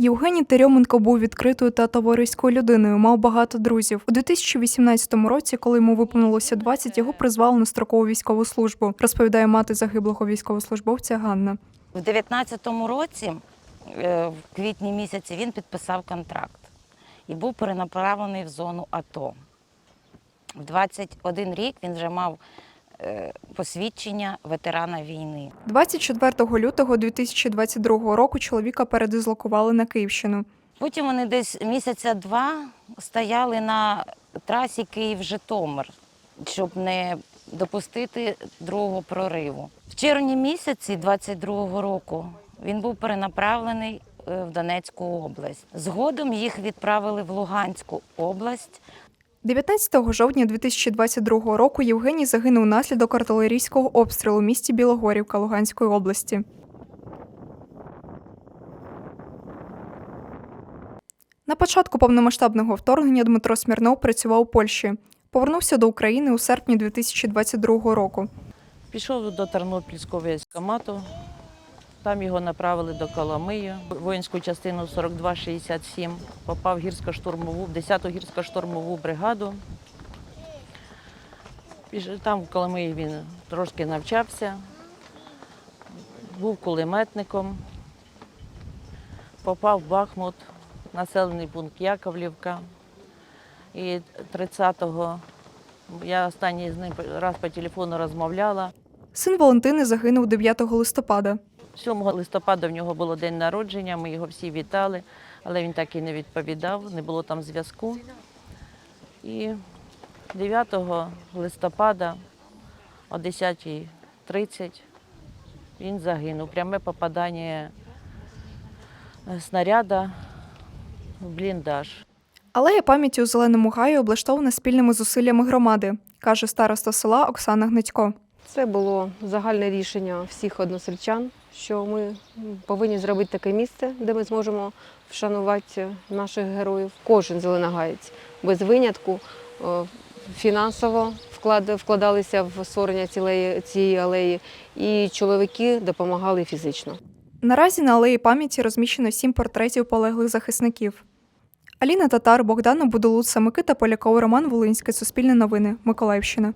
Євгеній Терьоменко був відкритою та товариською людиною, мав багато друзів. У 2018 році, коли йому виповнилося 20, його призвали на строкову військову службу, розповідає мати загиблого військовослужбовця Ганна. У 19-му році, е, в квітні місяці, він підписав контракт і був перенаправлений в зону АТО. В 21 рік він вже мав посвідчення ветерана війни. 24 лютого 2022 року чоловіка передислокували на Київщину. Потім вони десь місяця два стояли на трасі Київ-Житомир, щоб не допустити другого прориву. В червні місяці 22-го року він був перенаправлений е, в Донецьку область. Згодом їх відправили в Луганську область. 19 жовтня 2022 року Євгеній загинув внаслідок артилерійського обстрілу в місті Білогорівка Луганської області. На початку повномасштабного вторгнення Дмитро Смірнов працював у Польщі. Повернувся до України у серпні 2022 року. Пішов до Тернопільського військкомату, там його направили до Коломиї, воїнську частину 4267, попав в гірсько-штурмову, в 10-ту гірсько-штурмову бригаду. Там в Коломиї він трошки навчався, був кулеметником, попав в Бахмут, населений пункт Яковлівка. І 30-го я останній з ним раз по телефону розмовляла. Син Валентини загинув 9 листопада. 7 листопада в нього було день народження, ми його всі вітали, але він так і не відповідав, не було там зв'язку. І 9 листопада о 10.30 він загинув. Пряме попадання е, снаряда в бліндаж. Алея пам'яті у Зеленому гаї облаштована спільними зусиллями громади, каже староста села Оксана Гнатько. Це було загальне рішення всіх односельчан, що ми повинні зробити таке місце, де ми зможемо вшанувати наших героїв. Кожен зеленогаєць без винятку е, фінансово вкладалися в створення цієї алеї, і чоловіки допомагали фізично. Наразі на алеї пам'яті розміщено сім портретів полеглих захисників. Аліна Татар, Богдана Будулуца, Микита Поляков, Роман Волинський, Суспільне новини, Миколаївщина.